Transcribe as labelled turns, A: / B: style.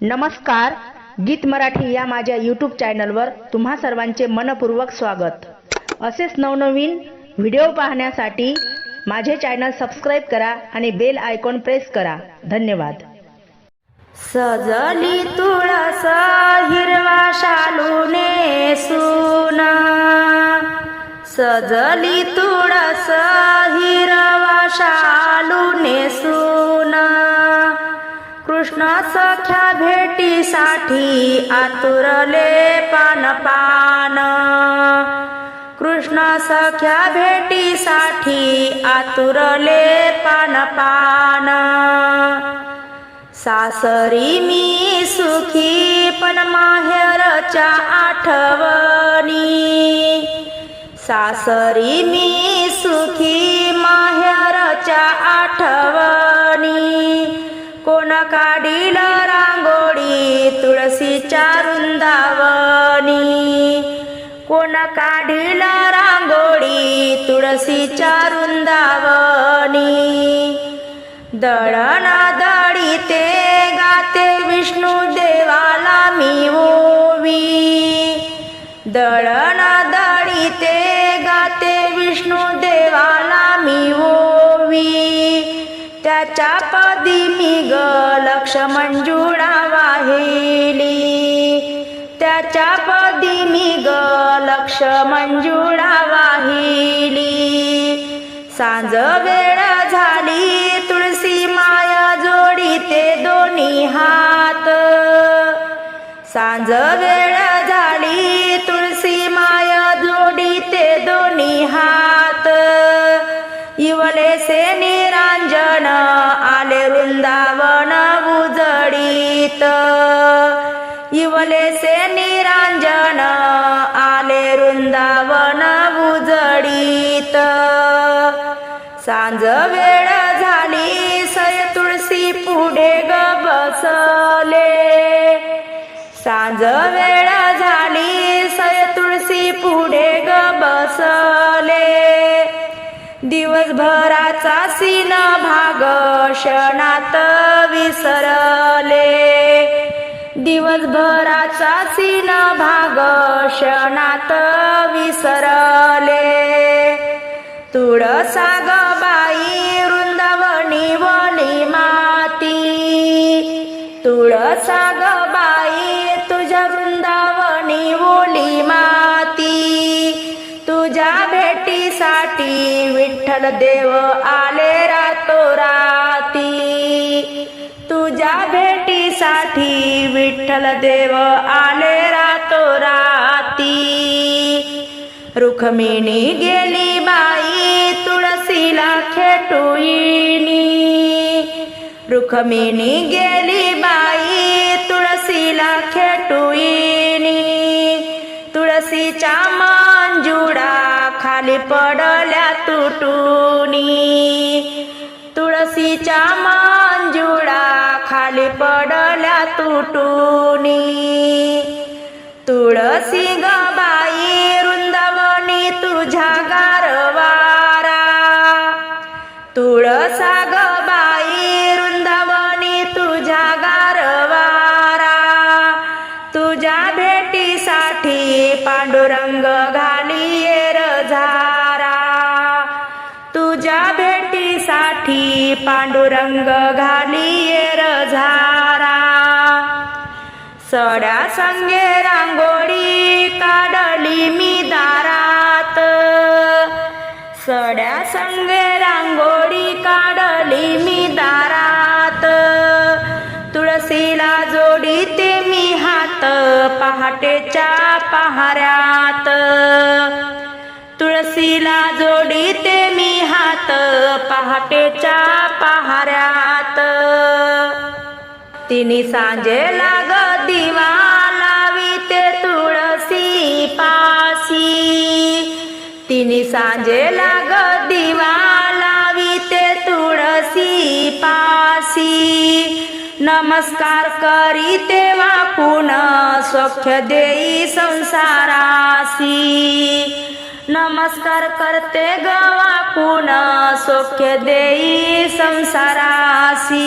A: नमस्कार गीत मराठी या माझ्या यूट्यूब चॅनलवर तुम्हा सर्वांचे मनपूर्वक स्वागत. असेच नवनवीन व्हिडिओ पाहण्यासाठी माझे चॅनल सबस्क्राईब करा आणि बेल आयकॉन प्रेस करा. धन्यवाद.
B: सजली तुळस हिरवा शालूने सुना. सजली तुळस हिरवा शालूने सुना. कृष्ण सख्या भेटीसाठी आतुरले पान पान कृष्ण सख्या भेटीसाठी आतुरले पान पान सासरी मी सुखी पण माहेरच्या आठवणी. सासरी मी सुखी माहेरच्या आठवणी. काढील रांगोळी तुळशीच्या वृंदावनी कोण काढील रांगोळी तुळशीच्या वृंदावनी दळण दळी ते गाते विष्णू देवाला मी ओवी. दळण दळी ते गाते विष्णू देवाला त्याच्या पदी मी ग लक्ष मंजुळा वाहिली. त्याच्या पदी मी ग लक्ष मंजुळा वाहिली. सांज वेळ झाली तुळशी माया जोडी ते दोन्ही हात. सांज वेळ झाली तुळशी इवलेसे निरांजन आले वृंदावन उजडीत. इवलेसे निरांजन आले वृंदावन उजडीत. सांज वेळ झाली सय तुळशी पुढे ग बसले. सांज वेळ झाली दिवसभराचा सीन भाग क्षणात विसरले. दिवसभराचा सीन भाग क्षणात विसरले. तुळसा ग बाई वृंदावनी वनी माती. तुळसा ग बाई विठ्ठल देव आले रातो राती. तुझ्या भेटीसाठी विठ्ठल देव आले रातो राती. रुखमिणी गेली बाई तुळशीला खेटुईनी. रुखमिणी गेली बाई तुटुनी. तुळशीच्या मंजुळा खाली पडल्या तुटुनी. तुळसी ग बाई वृंदावनी तुझ्या गारवारा. तुळसा ग बाई वृंदावनी तुझ्या गारवारा. तुझ्या भेटीसाठी पांडुरंग घाली येर तुझ्या भेटीसाठी पांडुरंग घाली रझारा. झारा सड्या संगे रांगोळी काढली मी दारात. सड्या संगे रांगोळी काढली मी दारात. तुळशीला जोडी ते मी हात पहाटेच्या पहाऱ्यात. तुळशीला जोडीते मी हात पहाटेच्या पहाऱ्यात. तिने सांजे लाग दिवा लावी ते तुळसी पासी तिने सांजे लाग दिवा लावी ते तुळसी पासी नमस्कार करी ते पुन सौख्य देई संसारासी नमस्कार करते गवा पुन्हा सौख्य देई संसारासी.